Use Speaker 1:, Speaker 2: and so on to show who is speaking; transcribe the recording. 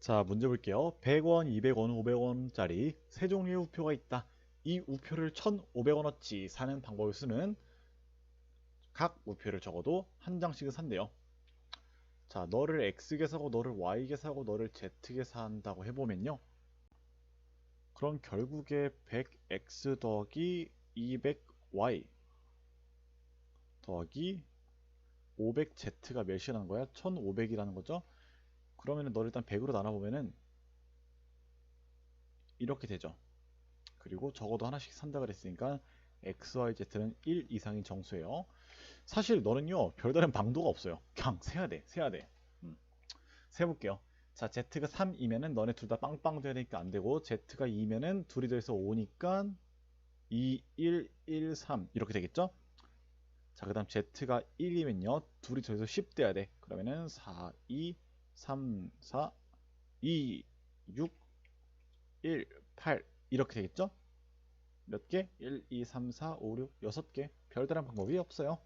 Speaker 1: 자, 문제 볼게요. 100원, 200원, 500원짜리 세 종류의 우표가 있다. 이 우표를 1,500원어치 사는 방법을 쓰는 각 우표를 적어도 한 장씩은 산대요. 자, 너를 X게 사고 너를 Y게 사고 너를 Z게 산다고 해보면요. 그럼 결국에 100X 더하기 200Y 더하기 500Z가 몇이라는 거야? 1500이라는 거죠? 그러면은 너를 일단 100으로 나눠보면은 이렇게 되죠. 그리고 적어도 하나씩 산다 그랬으니까 x, y, z는 1 이상인 정수예요. 사실 너는요 별다른 방도가 없어요. 그냥 세야 돼, 세야 돼. 음. 세볼게요. 자, z가 3이면은 너네 둘 다 빵빵 되니까 안 되고 z가 2면은 둘이 더해서 5니까 2, 1, 1, 3 이렇게 되겠죠? 자, 그 다음 z가 1이면요 둘이 더해서 10 돼야 돼. 그러면은 4, 2, 3, 4, 2, 6, 1, 8 이렇게 되겠죠? 몇 개? 1, 2, 3, 4, 5, 6, 6개 별다른 방법이 없어요.